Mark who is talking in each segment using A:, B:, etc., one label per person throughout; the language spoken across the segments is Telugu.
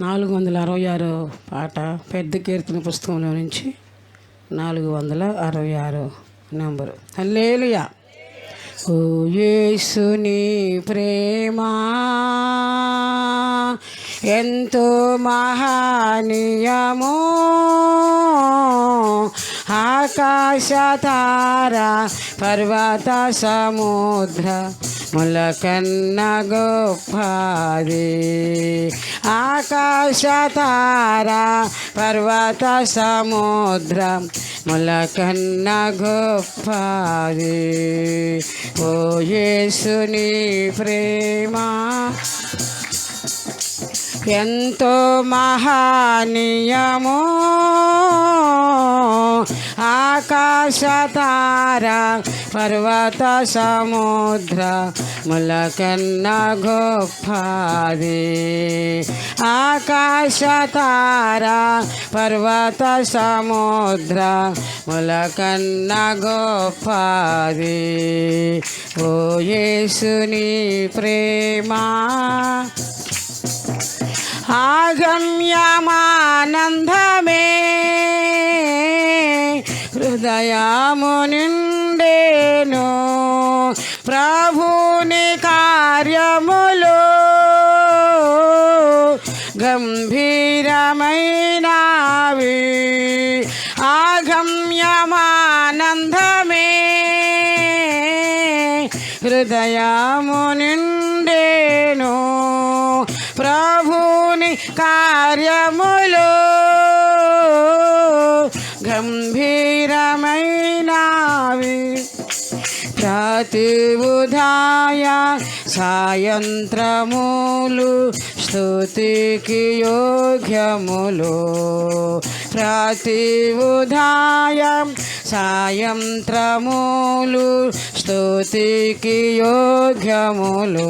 A: నాలుగు వందల అరవై ఆరు పాట పెద్ద కీర్తన పుస్తకంలో నుంచి నాలుగు వందల అరవై ఆరు నెంబరు. హల్లేలుయా. ఓ యేసుని ప్రేమ ఎంతో మహానియమో ఆకాశ తార పర్వత సముద్ర ములకన్న గొప్పది ఆకాశ తార పర్వత సముద్రం ములకన్న గొప్పది ఓ యేసుని ప్రేమ ఎంతో మహానీయమో ఆ తార పర్వత సముద్ర ములకన్న గొప్పది ఆకాశ తార పర్వత సముద్ర ములకన్న గొప్పది ఓ యేసుని ప్రేమ ఆగమ్యమానందమే హృదయము నిండేను. ప్రభుని కార్యములు గంభీరమైనవి. ఆగమ్యమానందమే. హృదయము నిండేను. ప్రభుని కార్యములు గంభీరమైనవి ప్రతి ఉదాయ సాయంత్రములు స్తుతికి యోగ్యములు ప్రతి ఉదాయం సాయంత్రములు స్తుతికి యోగ్యములు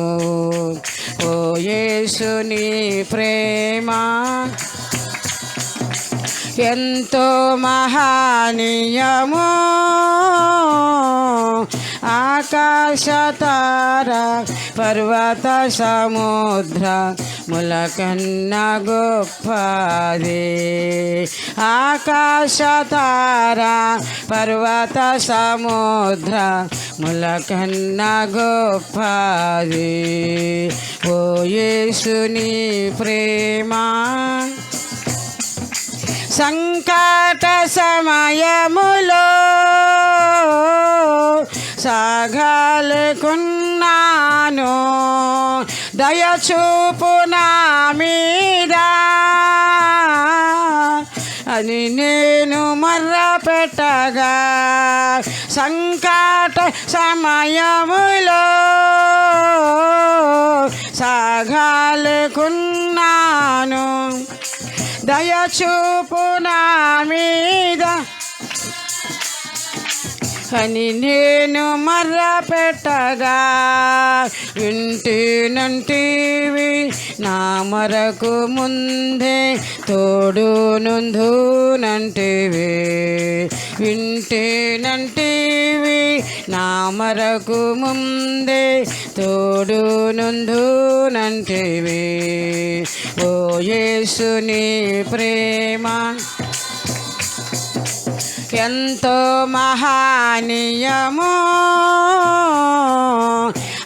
A: ఓ యేసుని ప్రేమ ఎంతో మహానీయము. ఆకాశ తార పర్వత సముద్ర ములకన్న గొప్పది. ఆకాశ తార పర్వత సముద్ర ములకన్న గొప్పది. ఓ యేసుని ప్రేమ. సంకట సమయములో సగలుకున్నాను దయచూపు నా మీద. అని నేను మర్ర పెట్టగా సంకట సమయములో సాగాలకున్నాను దయచూపు నా మీద. అని నేను మర్ర పెట్టగా వింటినంటివి నా మరకు ముందే తోడు నుందునంటివి వింటినంటివి నా మరకు ముందే తోడు నుందునంటివి ఓ యేసుని ప్రేమ. ఎంతో మహానీయము.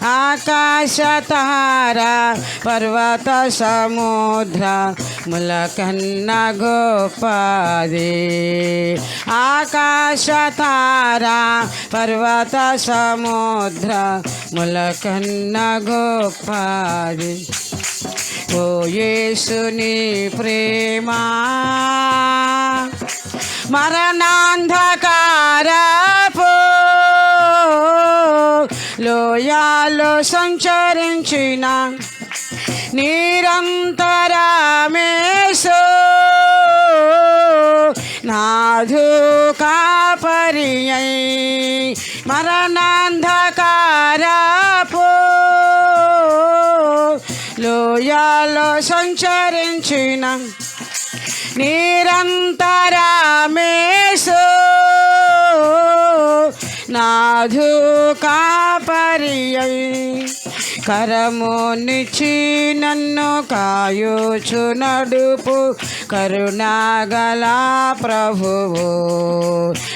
A: ఆకాశ తారా పర్వత సముద్ర ములకన్న గోపది. ఆకాశ తారా పర్వత సముద్ర ములకన్న గోపది. ఓ యేసుని ప్రేమ. మరణాంధకారపు లోయాలో సంచరించిన నిరంతరమేశు నాధు కాపరియై మరణాంధకారపు లోయాలో సంచరించిన నిరంతరమేశో నాధు కాపరియై కరమునిచి నన్ను కాయుచు నడుపు. కరుణాగల ప్రభువు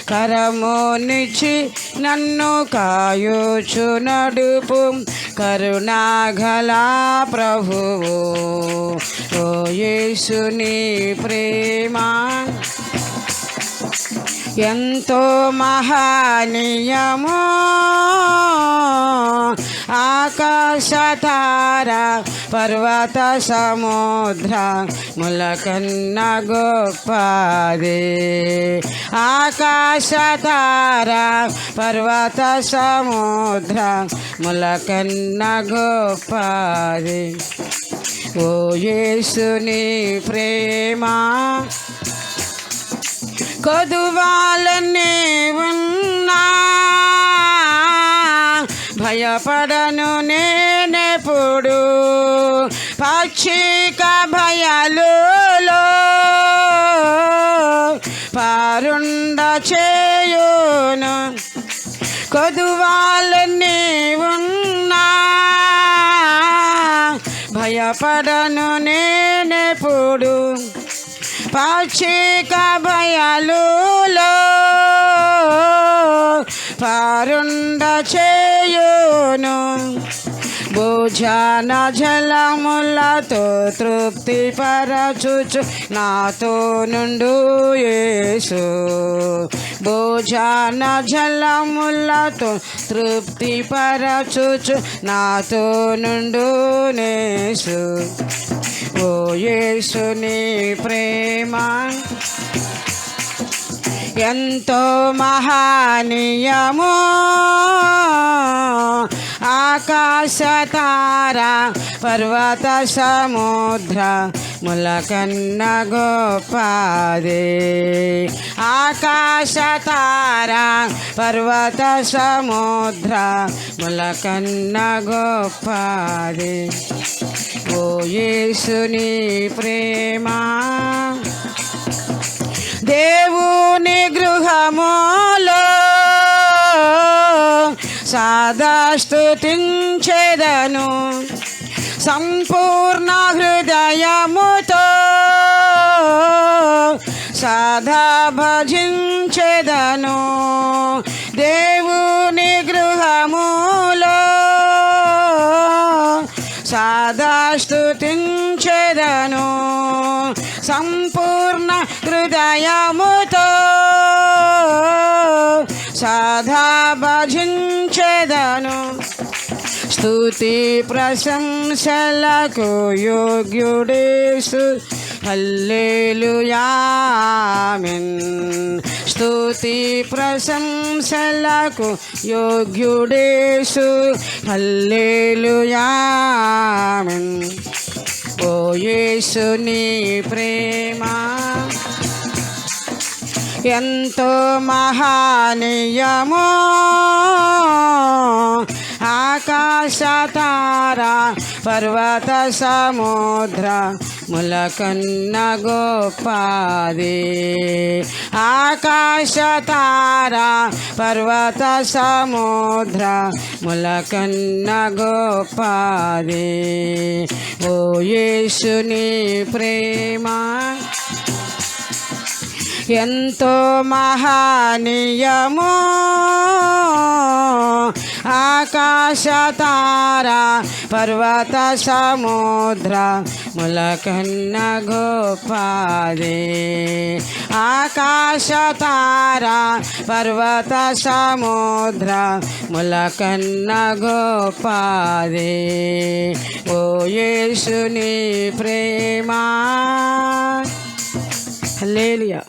A: కరమునిచి నన్ను కాయుచు నడుపు. కరుణాగల ప్రభువు ఓ యేసుని ప్రేమ. ఎంతో మహానీయము. ఆకాశతార పర్వత సముద్ర ములకన్న గొప్పది. ఆకాశతార పర్వత సముద్ర ములకన్న గొప్పది. ఓ యేసుని ప్రేమ కొదువాలనే భయపడను నేనెప్పుడు? పక్షిక భయాలు పారుండ చేయును. కొదువాలనే ఉన్నా భయపడను నేనెప్పుడు? భయాలు లో పారుండ చేయును. భోజన జలములతో తృప్తి పరచుచు నాతో నుండు యేసు. భోజన జలములతో తృప్తి పరచుచు నాతో నుండు నేసు. ఓ యేసుని ప్రేమ ఎంతో మహానీయము. ఆకాశతార పర్వత సముద్ర ములకన్న గోపాదే. ఆకాశతార పర్వత సముద్ర ములకన్న గోపాదే. ఓ యేసుని ప్రేమ. దేవుని గృహములో సాదాస్తుతించెదను. సంపూర్ణ హృదయముతో సాదా భజించెదను. దేవుని గృహములో సాదాస్తుతించెదను. సంపూర్ణ హృదయముతో స్థుతి స్తుతి ప్రశంసలకు యోగ్యుడేసు. హల్లేలుయామిన్. స్థుతి ప్రశంసలకు యోగ్యుడేసు. హల్లేలుయామిన్. ఓ యేసుని ప్రేమ. ఎంతో మహానీయము. ఆకాశతార పర్వత సముద్ర ములకన్న గోపాది. ఆకాశతార పర్వత సముద్ర ములకన్న గోపాది. ఓ యేసుని ప్రేమ ఎంతో మహానీయము. ఆకాశతార పర్వత సముద్ర ములకన్న గోపాది ఆకాశతార పర్వత సముద్ర ములకన్న గోపాది ఓ యేసుని ప్రేమ. లేలియా